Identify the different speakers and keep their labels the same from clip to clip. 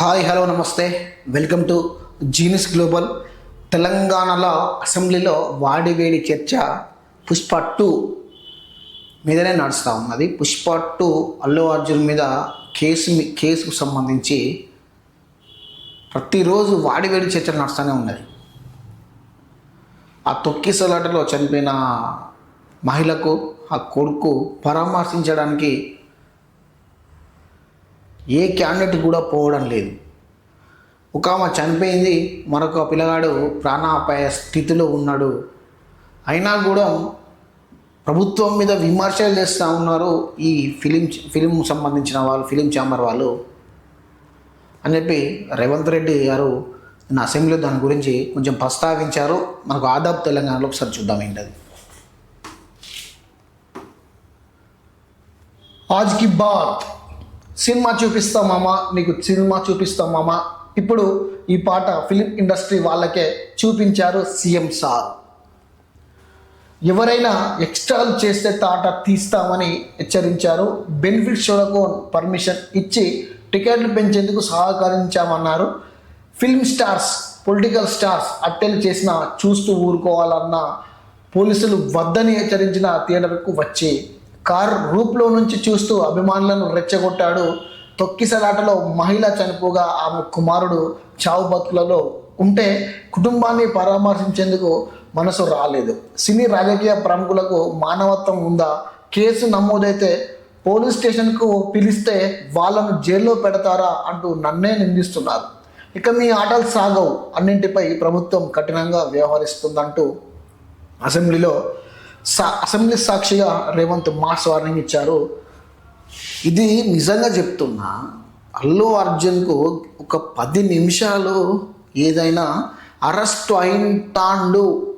Speaker 1: Hi hello నమస్తే. Welcome to జీనిస్ global తెలంగాణలో అసెంబ్లీలో వాడివేడి చర్చ పుష్ప టూ మీదనే నడుస్తూ ఉన్నది. పుష్ప టూ అల్లు అర్జున్ మీద కేసు కేసుకు సంబంధించి ప్రతిరోజు వాడివేడి చర్చలు నడుస్తూనే ఉన్నది. ఆ తొక్కిసలాటలో చనిపోయిన మహిళకు ఆ కొడుకు పరామర్శించడానికి ఏ క్యాండిడేట్ కూడా పోవడం లేదు. ఒక ఆమె చనిపోయింది మరొక పిల్లగాడు ప్రాణాపాయ స్థితిలో ఉన్నాడు. అయినా కూడా ప్రభుత్వం మీద విమర్శలు చేస్తూ ఉన్నారు ఈ ఫిలిం ఫిలిం సంబంధించిన వాళ్ళు ఫిలిం ఛాంబర్ వాళ్ళు. అని చెప్పి రేవంత్ రెడ్డి గారు నిన్న అసెంబ్లీలో దాని గురించి కొంచెం ప్రస్తావించారు. మనకు ఆదాబ్ తెలంగాణలో ఒకసారి చూద్దాం ఏంటది. ఆజ్కి బాత్. సినిమా చూపిస్తాం మామ నీకు సినిమా చూపిస్తాం మామ. ఇప్పుడు ఈ పాట ఫిలిం ఇండస్ట్రీ వాళ్ళకే చూపించారు సీఎం సార్. ఎవరైనా ఎక్స్ట్రాలు చేస్తే తాట తీస్తామని హెచ్చరించారు. బెనిఫిట్ షోలకు పర్మిషన్ ఇచ్చి టికెట్లు పెంచేందుకు సహకరించామన్నారు. ఫిల్మ్ స్టార్స్ పొలిటికల్ స్టార్స్ అట్టెలు చేసిన చూస్తూ ఊరుకోవాలన్న పోలీసులు వద్దని హెచ్చరించిన థియేటర్కు వచ్చి కార్ రూప్లో నుంచి చూస్తూ అభిమానులను రెచ్చగొట్టాడు. తొక్కిసలాటలో మహిళ చనిపోగా ఆమె కుమారుడు చావు బతుకులలో ఉంటే కుటుంబాన్ని పరామర్శించేందుకు మనసు రాలేదు. సినీ రాజకీయ ప్రముఖులకు మానవత్వం ఉందా? కేసు నమోదైతే పోలీస్ స్టేషన్కు పిలిస్తే వాళ్ళను జైల్లో పెడతారా అంటూ నన్నే నిందిస్తున్నారు. ఇక మీ ఆటలు సాగవు. అన్నింటిపై ప్రభుత్వం కఠినంగా వ్యవహరిస్తుందంటూ అసెంబ్లీలో సా అసెంబ్లీ సాక్షిగా రేవంత్ మాస్ వార్నింగ్ ఇచ్చారు. ఇది నిజంగా చెప్తున్నా అల్లు అర్జున్కు ఒక పది నిమిషాలు ఏదైనా అరెస్ట్ అయింటాండు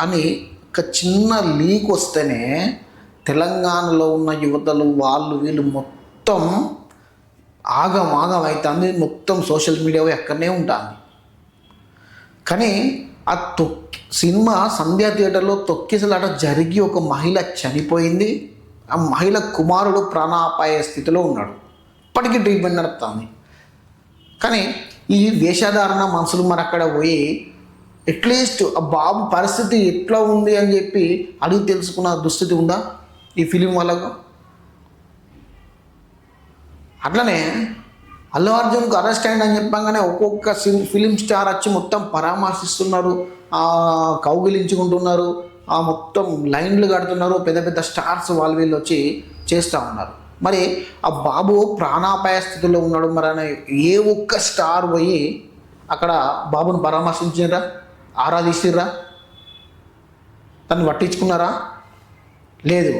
Speaker 1: అని ఒక చిన్న లీక్ వస్తేనే తెలంగాణలో ఉన్న యువతలు వాళ్ళు వీళ్ళు మొత్తం ఆగం ఆగం అవుతుంది. మొత్తం సోషల్ మీడియా ఎక్కడనే ఉంటుంది. కానీ ఆ తొక్కి సినిమా సంధ్యా థియేటర్లో తొక్కిసలాట జరిగి ఒక మహిళ చనిపోయింది. ఆ మహిళ కుమారుడు ప్రాణాపాయ స్థితిలో ఉన్నాడు. ఇప్పటికీ ట్రీట్మెంట్ నడుపుతుంది. కానీ ఈ వేషధారణ మనుషులు మరి అక్కడ పోయి అట్లీస్ట్ ఆ బాబు పరిస్థితి ఎట్లా ఉంది అని చెప్పి అడిగి తెలుసుకున్న దుస్థితి ఉందా ఈ ఫిలిం వాళ్ళకు? అట్లనే అల్లు అర్జున్కు అరెస్ట్ అయింది అని చెప్పగానే ఒక్కొక్క సిమ్ ఫిలిం స్టార్ వచ్చి మొత్తం పరామర్శిస్తున్నారు. కౌగిలించుకుంటున్నారు. ఆ మొత్తం లైన్లు కడుతున్నారు. పెద్ద పెద్ద స్టార్స్ వాళ్ళు వీళ్ళు వచ్చి చేస్తూ ఉన్నారు. మరి ఆ బాబు ప్రాణాపాయ స్థితిలో ఉన్నాడు మరి అనే ఏ ఒక్క స్టార్ పోయి అక్కడ బాబుని పరామర్శించారా ఆరాధించిర్రా తను పట్టించుకున్నారా? లేదు.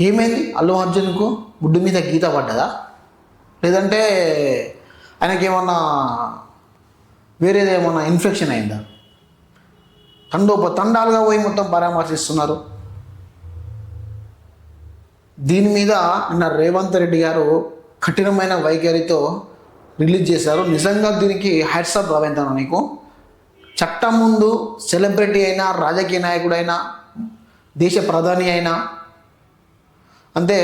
Speaker 1: ఏమైంది? అల్లు అర్జున్కు గుడ్డు మీద గీత పడ్డదా? లేదంటే ఆయనకి ఏమన్నా వేరేది ఏమన్నా ఇన్ఫెక్షన్ అయిందా తండోప తండాలుగా పోయి మొత్తం పరామర్శిస్తున్నారు. దీని మీద నిన్న రేవంత్ రెడ్డి గారు కఠినమైన వైఖరితో రిలీజ్ చేశారు. నిజంగా దీనికి హ్యాట్సాప్ రవేంద్ర నీకు? చట్టం ముందు సెలబ్రిటీ అయినా రాజకీయ నాయకుడైనా దేశ ప్రధాని అయినా అంతే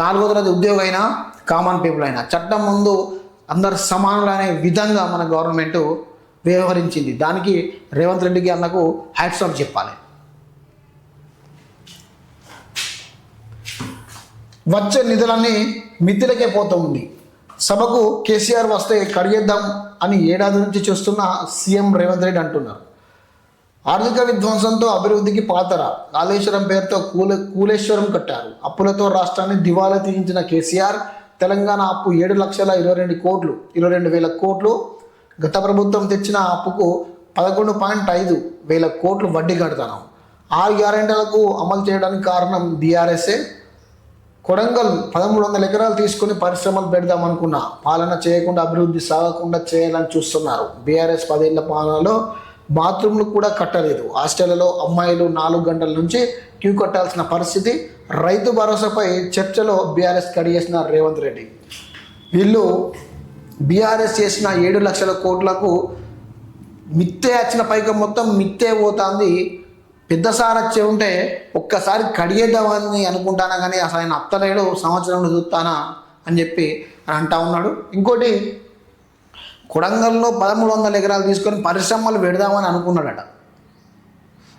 Speaker 1: నాలుగో తరగతి ఉద్యోగం అయినా కామన్ పీపుల్ అయినా చట్టం ముందు అందరు సమానులు అనే విధంగా మన గవర్నమెంట్ వ్యవహరించింది. దానికి రేవంత్ రెడ్డికి అన్నకు హ్యాట్స్ ఆఫ్ చెప్పాలి. వచ్చే నిధులన్నీ మిత్తులకే పోతూ ఉంది. సభకు కేసీఆర్ వస్తే కడిగేద్దాం అని ఏడాది నుంచి చూస్తున్న సీఎం రేవంత్ రెడ్డి అంటున్నారు. ఆర్థిక విధ్వంసంతో అభివృద్ధికి పాతర. కాళేశ్వరం పేరుతో కూల కూలేశ్వరం కట్టారు. అప్పులతో రాష్ట్రాన్ని దివాలా తీయించిన కేసీఆర్ తెలంగాణ అప్పు ఏడు లక్షల ఇరవై రెండు కోట్లు ఇరవై రెండు వేల కోట్లు. గత ప్రభుత్వం తెచ్చిన అప్పుకు పదకొండు పాయింట్ ఐదు వేల కోట్లు వడ్డీ కడతాను ఆరు గ్యారెంటీలకు అమలు చేయడానికి కారణం డిఆర్ఎస్ఏ కొడంగల్ పదమూడు వందల ఎకరాలు తీసుకుని పరిశ్రమలు పెడదాం అనుకున్నా. పాలన చేయకుండా అభివృద్ధి సాగకుండా చేయాలని చూస్తున్నారు. బీఆర్ఎస్ పదేళ్ళ పాలనలో బాత్రూమ్లు కూడా కట్టలేదు. హాస్టళ్ళలో అమ్మాయిలు నాలుగు గంటల నుంచి క్యూ కట్టాల్సిన పరిస్థితి. రైతు భరోసాపై చర్చలో బీఆర్ఎస్ కడిగేసిన రేవంత్ రెడ్డి. వీళ్ళు బీఆర్ఎస్ చేసిన ఏడు లక్షల కోట్లకు మిత్తే వచ్చిన పైకం మొత్తం మిత్తే పోతుంది. పెద్ద సార్ వచ్చే ఉంటే ఒక్కసారి కడిగేద్దామని అనుకుంటానా కానీ అసలు ఆయన అత్తలేడు సంవత్సరంలో చూస్తానా అని చెప్పి అని అంటా ఉన్నాడు. ఇంకోటి కొడంగల్లో పదమూడు వందల ఎకరాలు తీసుకొని పరిశ్రమలు పెడదామని అనుకున్నాడట.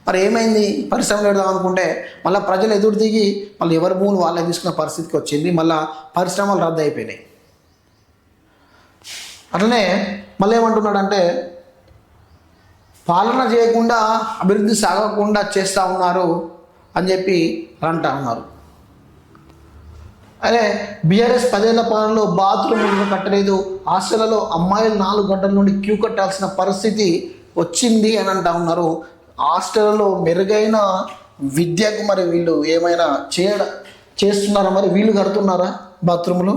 Speaker 1: మరి ఏమైంది? పరిశ్రమలు పెడదాం అనుకుంటే మళ్ళీ ప్రజలు ఎదురు దిగి మళ్ళీ ఎవరి భూములు వాళ్ళే తీసుకున్న పరిస్థితికి వచ్చింది. మళ్ళీ పరిశ్రమలు రద్దు అయిపోయినాయి. అట్లనే మళ్ళీ ఏమంటున్నాడంటే పాలన చేయకుండా అభివృద్ధి సాగకుండా చేస్తూ ఉన్నారు అని చెప్పి అంటా ఉన్నారు. అదే బీఆర్ఎస్ పదేళ్ళ పాలనలో బాత్రూములు కట్టలేదు? హాస్టళ్ళలో అమ్మాయిలు నాలుగు గంటల నుండి క్యూ కట్టాల్సిన పరిస్థితి వచ్చింది అని అంటా ఉన్నారు. హాస్టల్లో మెరుగైన విద్యకు మరి వీళ్ళు ఏమైనా చేయడ చేస్తున్నారా మరి? వీళ్ళు కడుతున్నారా బాత్రూములు?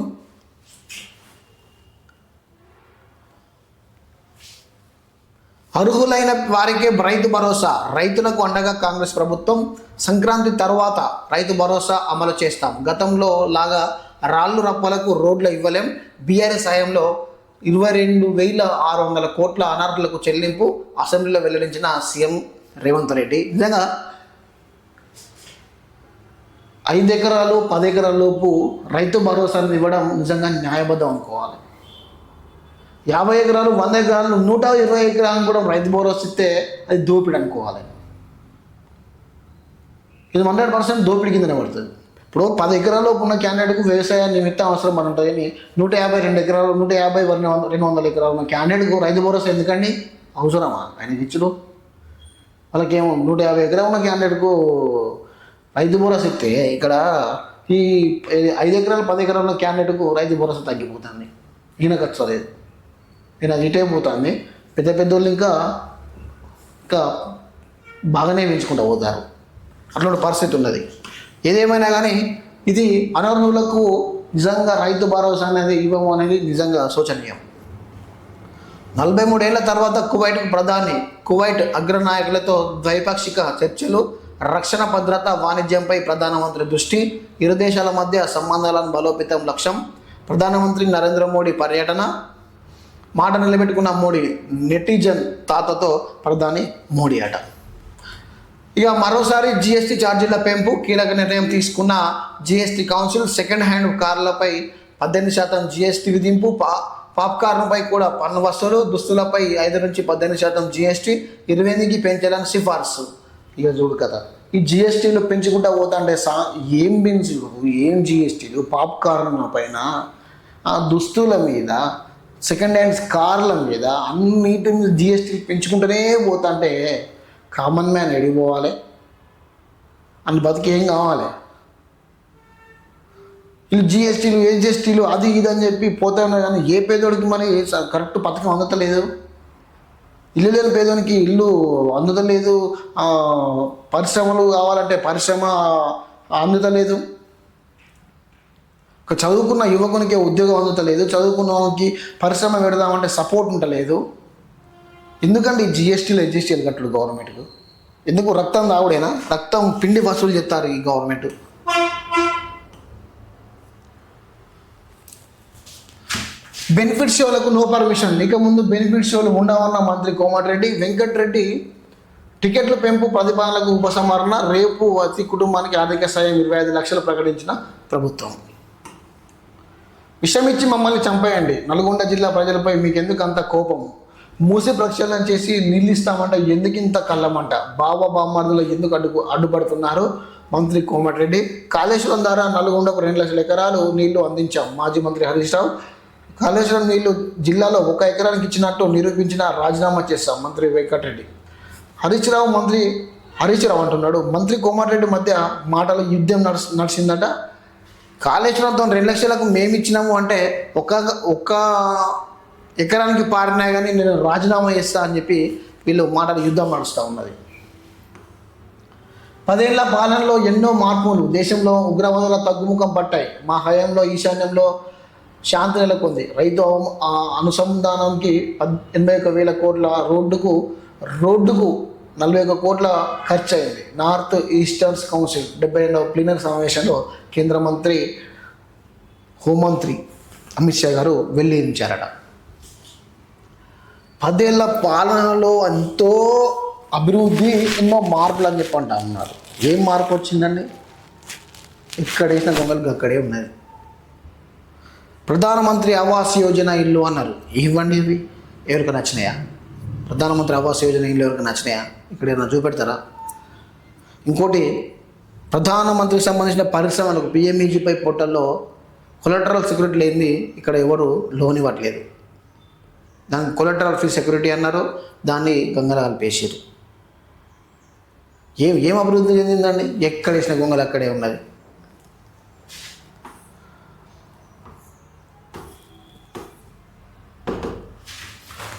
Speaker 1: అర్హులైన వారికే రైతు భరోసా. రైతులకు అండగా కాంగ్రెస్ ప్రభుత్వం సంక్రాంతి తర్వాత రైతు భరోసా అమలు చేస్తాం. గతంలో లాగా రాళ్ళు రప్పలకు రోడ్లు ఇవ్వలేం. బీఆర్ఎస్ హయాంలో ఇరవై రెండు వేల ఆరు వందల కోట్ల అనర్హులకు చెల్లింపు అసెంబ్లీలో వెల్లడించిన సీఎం రేవంత్ రెడ్డి. నిజంగా ఐదు ఎకరాలు పది ఎకరాల లోపు రైతు భరోసాను ఇవ్వడం నిజంగా న్యాయబద్ధం అనుకోవాలి. యాభై ఎకరాలు వంద ఎకరాలు నూట ఇరవై ఎకరాలను కూడా రైతు భరోసా ఇస్తే అది దోపిడి అనుకోవాలి. ఇది హండ్రెడ్ పర్సెంట్ దోపిడి కిందనే పడుతుంది. ఇప్పుడు పది ఎకరాల్లో ఉన్న క్యాండిడేట్కు వ్యవసాయ నిమిత్తం అవసరం అని ఉంటుంది కానీ నూట యాభై రెండు ఎకరాలు నూట యాభై రెండు వందల రెండు వందల ఎకరాలు ఉన్న క్యాండిడేట్కు రైతు భరోసా ఎందుకండి? అవసరమా? ఆయన ఇచ్చుడు. వాళ్ళకేమో నూట యాభై ఎకరాలు ఉన్న క్యాండిడేట్కు రైతు భరోసా ఇస్తే ఇక్కడ ఈ ఐదు ఎకరాలు పది ఎకరాల క్యాండిడేట్కు రైతు భరోసా తగ్గిపోతుంది. ఈయనకు వచ్చలేదు నేను అది ఇటే పోతుంది. పెద్ద పెద్దోళ్ళు ఇంకా ఇంకా బాగానే పెంచుకుంటూ పోతారు. అట్లాంటి పరిస్థితి ఉన్నది. ఏదేమైనా కానీ ఇది అనర్హులకు నిజంగా రైతు భరోసా అనేది ఇవ్వము అనేది నిజంగా శోచనీయం. నలభై మూడేళ్ళ తర్వాత కువైట్ ప్రధాని కువైట్ అగ్రనాయకులతో ద్వైపాక్షిక చర్చలు రక్షణ భద్రత వాణిజ్యంపై ప్రధానమంత్రి దృష్టి ఇరు దేశాల మధ్య సంబంధాలను బలోపేతం లక్ష్యం ప్రధానమంత్రి నరేంద్ర మోడీ పర్యటన మాట నిలబెట్టుకున్న మోడీ నెటిజన్ తాతతో ప్రధాని మోడీ అట. ఇక మరోసారి జిఎస్టీ ఛార్జీల పెంపు కీలక నిర్ణయం తీసుకున్న జిఎస్టీ కౌన్సిల్ సెకండ్ హ్యాండ్ కార్లపై పద్దెనిమిది శాతం జిఎస్టీ విధింపు పా పాప్కార్న్పై కూడా పన్ను వసూలు దుస్తులపై ఐదు నుంచి పద్దెనిమిది శాతం జిఎస్టీ ఇరవై ఎనిమిదికి పెంచాలని సిఫార్సు. ఇక చూడు కదా ఈ జిఎస్టీలు పెంచుకుంటా పోతాంటే సా ఏం పెంచు ఏం జిఎస్టీలు? పాప్కార్న్ పైన దుస్తుల మీద సెకండ్ హ్యాండ్స్ కార్ల మీద అన్నిటి మీద జిఎస్టీ పెంచుకుంటూనే పోతుంటే కామన్ మ్యాన్ ఎడిగిపోవాలి అని బతికి ఏం కావాలి? వీళ్ళు జిఎస్టీలు ఏజిఎస్టీలు అది ఇది అని చెప్పి పోతే కానీ ఏ పేదోడికి మరి కరెక్ట్ పథకం అందతలేదు? ఇల్లు లేని పేదోనికి ఇల్లు అందుతలేదు. పరిశ్రమలు కావాలంటే పరిశ్రమ అందుతలేదు. లేదు చదువుకున్న యువకునికి ఉద్యోగం అందుతలేదు చదువుకున్న వానికి పరిశ్రమ పెడదామంటే సపోర్ట్ ఉండలేదు ఎందుకంటే ఈ జిఎస్టీలు ఎస్జిఎస్టీలు కట్టడు గవర్నమెంట్కు ఎందుకు రక్తం తాగుడేనా? రక్తం పిండి వసూలు చేస్తారు ఈ గవర్నమెంట్ బెనిఫిట్ షోలకు నో పర్మిషన్ ఇక ముందు బెనిఫిట్ షోలు ఉండవన్న మంత్రి కోమటిరెడ్డి వెంకటరెడ్డి టికెట్ల పెంపు ప్రతిపాదనలకు ఉపసంహరణ రేపు అతి కుటుంబానికి ఆర్థిక సాయం ఇరవై ఐదు లక్షలు ప్రకటించిన ప్రభుత్వం. విషమిచ్చి మమ్మల్ని చంపేయండి. నల్గొండ జిల్లా ప్రజలపై మీకు ఎందుకు అంత కోపం? మూసి ప్రక్షాళన చేసి నిలిస్తామంట ఎందుకు ఇంత కళ్ళమంట? బాబా బామ్మార్దులు ఎందుకు అడ్డు అడ్డుపడుతున్నారు? మంత్రి కోమటిరెడ్డి కాళేశ్వరం ద్వారా నల్గొండకు రెండు లక్షల ఎకరాలు నీళ్ళు అందించాం. మాజీ మంత్రి హరీష్ రావు కాళేశ్వరం నీళ్ళు జిల్లాలో ఒక ఎకరానికి ఇచ్చినట్టు నిరూపించిన రాజీనామా చేస్తాం మంత్రి వెంకటరెడ్డి. హరీష్ రావు మంత్రి హరీష్ రావు అంటున్నాడు మంత్రి కోమటిరెడ్డి మధ్య మాటల యుద్ధం నడిచి నడిచిందట కాళేశ్వరంతో రెండు లక్షలకు మేము ఇచ్చినాము అంటే ఒక ఒక్క ఎకరానికి పారినా కానీ నేను రాజీనామా చేస్తా అని చెప్పి వీళ్ళు మాటలు యుద్ధం నడుస్తూ ఉన్నది. పదేళ్ళ పాలనలో ఎన్నో మార్పులు దేశంలో ఉగ్రవాదుల తగ్గుముఖం పట్టాయి. మా హయాంలో ఈశాన్యంలో శాంతి నెలకొంది. రైతు ఆ అనుసంధానంకి పద్ ఎనభై ఒక వేల కోట్ల రోడ్డుకు రోడ్డుకు నలభై ఒక్క కోట్ల ఖర్చు అయింది నార్త్ ఈస్టర్న్స్ కౌన్సిల్ డెబ్బై రెండవ ప్లీనర్ సమావేశంలో కేంద్ర మంత్రి హోంమంత్రి అమిత్ షా గారు వెళ్ళించారట పదేళ్ళ పాలనలో ఎంతో అభివృద్ధి ఎన్నో మార్పులు అని చెప్పి అన్నారు. ఉన్నారు ఏం మార్పు వచ్చిందండి? ఇక్కడ వేసిన దొంగలు అక్కడే ఉన్నది. ప్రధానమంత్రి ఆవాస్ యోజన ఇల్లు అన్నారు. ఇవ్వండి ఇవి ఎవరికి నచ్చినాయా? ప్రధానమంత్రి ఆవాస్ యోజన ఇల్లు ఎవరికి నచ్చినాయా? ఇక్కడ ఏమైనా చూపెడతారా? ఇంకోటి ప్రధానమంత్రికి సంబంధించిన పరిశ్రమలకు పిఎంఈజీపై పోర్టల్లో కొలెటరల్ సెక్యూరిటీ లేనిది ఇక్కడ ఎవరు లోన్ ఇవ్వట్లేదు. దానికి కొలెటరల్ ఫ్రీ సెక్యూరిటీ అన్నారు దాన్ని గంగరాలు కలిపేసారు ఏం ఏం అభివృద్ధి చెందిందండి? ఎక్కడ వేసిన గొంగలు అక్కడే ఉన్నది?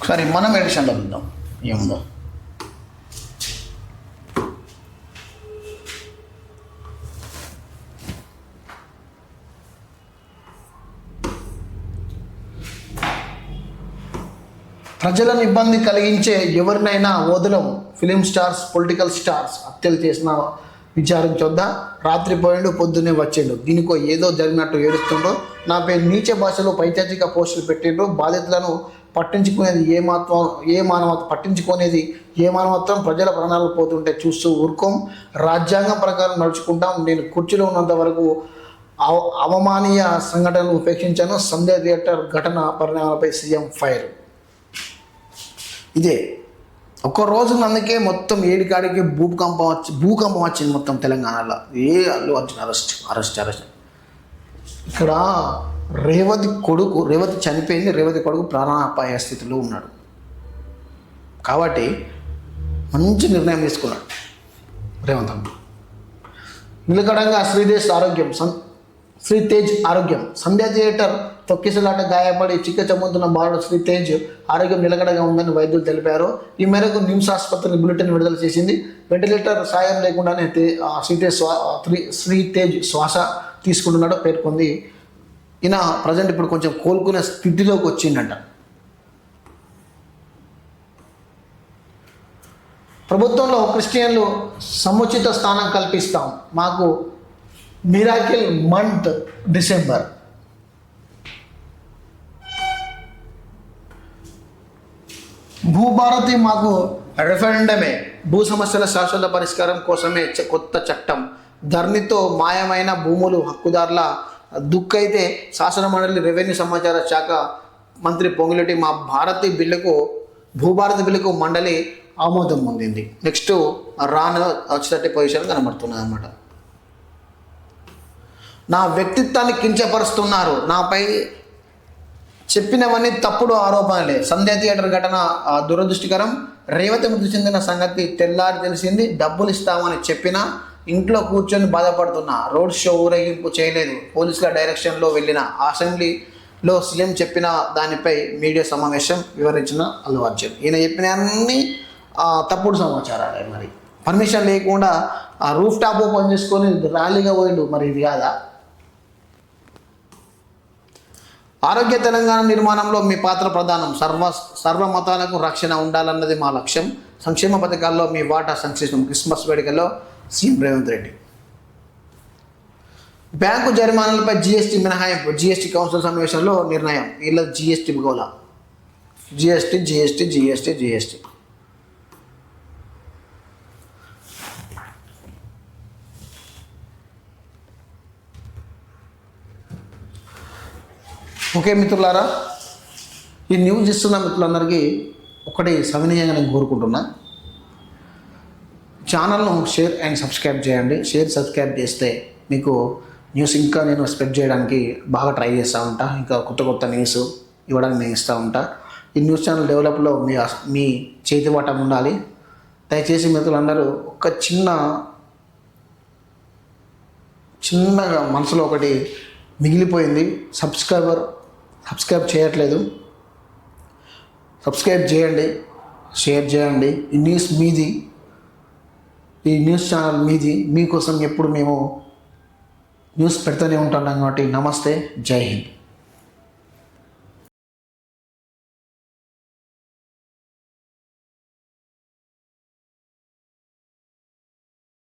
Speaker 1: ఒకసారి మనం ఎడిషన్లో చూద్దాం ఏముందో? ప్రజలను ఇబ్బంది కలిగించే ఎవరినైనా వదలం ఫిలిం స్టార్స్ పొలిటికల్ స్టార్స్ హత్యలు చేసిన విచారించొద్దా రాత్రి పోయిండు పొద్దున్నే వచ్చిండు. దీనికో ఏదో జరిగినట్టు ఏడుస్తుండ్రు. నాపై నీచ భాషలో పైచాచిక పోస్టులు పెట్టిండ్రు. బాధితులను పట్టించుకునేది ఏ మాత్రం ఏ మానవత పట్టించుకునేది ఏ మానవత్వం ప్రజల ప్రాణాలు పోతుంటే చూస్తూ ఊరుకోం. రాజ్యాంగం ప్రకారం నడుచుకుంటాం. నేను కుర్చీలో ఉన్నంత వరకు అవ అవమానీయ సంఘటనలు ఉపేక్షించాను. సంధ్య థియేటర్ ఘటన పరిణామాలపై సీఎం ఫైర్. ఇదే. ఒక్క రోజు అందుకే మొత్తం ఏడికాడికి భూకంపం వచ్చి భూకంపం వచ్చింది మొత్తం తెలంగాణలో. ఏ Allu Arjun arrest arrest arrest. ఇక్కడ రేవతి కొడుకు రేవతి చనిపోయింది రేవతి కొడుకు ప్రాణాపాయ స్థితిలో ఉన్నాడు. కాబట్టి మంచి నిర్ణయం తీసుకున్నాడు రేవంత్ అన్న నిలకడంగా శ్రీదేశ్ ఆరోగ్యం సం శ్రీ తేజ్ ఆరోగ్యం. సంధ్యా థియేటర్ తొక్కిసలాట గాయపడి చికిత్స పొందుతున్న బాలుడు శ్రీ తేజ్ ఆరోగ్యం నిలకడగా ఉందని వైద్యులు తెలిపారు. ఈ మేరకు నిమ్స్ ఆసుపత్రి బులెటిన్ విడుదల చేసింది. వెంటిలేటర్ సాయం లేకుండానే తే శ్రీ తేజ్ శ్వా శ్రీ తేజ్ శ్వాస తీసుకుంటున్నాడో పేర్కొంది. ఈయన ప్రజెంట్ ఇప్పుడు కొంచెం కోలుకునే స్థితిలోకి వచ్చిందంట ప్రభుత్వంలో క్రిస్టియన్లు సముచిత స్థానం కల్పిస్తాం. మాకు మిరాకిల్ మంత్ డిసెంబర్. భూభారతి మాకు రెఫరెండమే. భూ సమస్యల శాశ్వత పరిష్కారం కోసమే కొత్త చట్టం. ధరణితో మాయమైన భూములు హక్కుదారుల దుక్కైతే శాసన మండలి రెవెన్యూ సమాచార శాఖ మంత్రి పొంగులెట్టి మా భారతి బిల్లుకు భూభారతి బిల్లుకు మండలి ఆమోదం పొందింది. నెక్స్ట్ రాను వచ్చేటట్టు పొజిషన్ కనబడుతున్నది అనమాట నా వ్యక్తిత్వాన్ని కించపరుస్తున్నారు. నాపై చెప్పినవన్నీ తప్పుడు ఆరోపణలే. సంధ్య థియేటర్ ఘటన ఆ, దురదృష్టకరం. రేవతి మృతి చెందిన సంగతి తెల్లారి తెలిసింది. డబ్బులు ఇస్తామని చెప్పినా ఇంట్లో కూర్చొని బాధపడుతున్నా. రోడ్ షో ఊరేగింపు చేయలేదు. పోలీసుల డైరెక్షన్లో వెళ్ళిన అసెంబ్లీలో సీఎం చెప్పిన దానిపై మీడియా సమావేశం వివరించిన అల్లు అర్జున్. ఈయన చెప్పిన అన్ని తప్పుడు సమాచారాలే మరి. పర్మిషన్ లేకుండా ఆ రూఫ్ టాప్ ఓపెన్ చేసుకొని ర్యాలీగా పోయిండు మరి ఇది కాదా? ఆరోగ్య తెలంగాణ నిర్మాణంలో మీ పాత్ర ప్రధానం. సర్వ సర్వ మతాలకు రక్షణ ఉండాలన్నది మా లక్ష్యం. సంక్షేమ పథకాల్లో మీ వాటా సంక్షేమం. క్రిస్మస్ వేడుకలో సీఎం రేవంత్ రెడ్డి. బ్యాంకు జరిమానాలపై జీఎస్టీ మినహాయింపు జీఎస్టీ కౌన్సిల్ సమావేశంలో నిర్ణయం వీళ్ళ జీఎస్టీ గోల. GST GST GST GST. Okay మిత్రులారా ఈ న్యూస్ ఇస్తున్న మిత్రులందరికీ ఒకటి సవినయంగా నేను కోరుకుంటున్నా. ఛానల్ను షేర్ అండ్ సబ్స్క్రైబ్ చేయండి. షేర్ సబ్స్క్రైబ్ చేస్తే మీకు న్యూస్ ఇంకా నేను స్ప్రెడ్ చేయడానికి బాగా ట్రై చేస్తూ ఉంటా. ఇంకా కొత్త కొత్త న్యూస్ ఇవ్వడానికి నేను ఇస్తూ ఉంటా. ఈ న్యూస్ ఛానల్ డెవలప్లో మీ మీ చేతి వాటం ఉండాలి. దయచేసి మిత్రులందరూ ఒక చిన్న చిన్నగా మనసులో ఒకటి మిగిలిపోయింది. సబ్స్క్రైబర్ సబ్స్క్రైబ్ చేయట్లేదు. సబ్స్క్రైబ్ చేయండి. షేర్ చేయండి. ఈ న్యూస్ మీది. ఈ న్యూస్ ఛానల్ మీది మీకోసం ఎప్పుడు మేము న్యూస్ పెడుతూనే ఉంటాం కాబట్టి నమస్తే జై హింద్.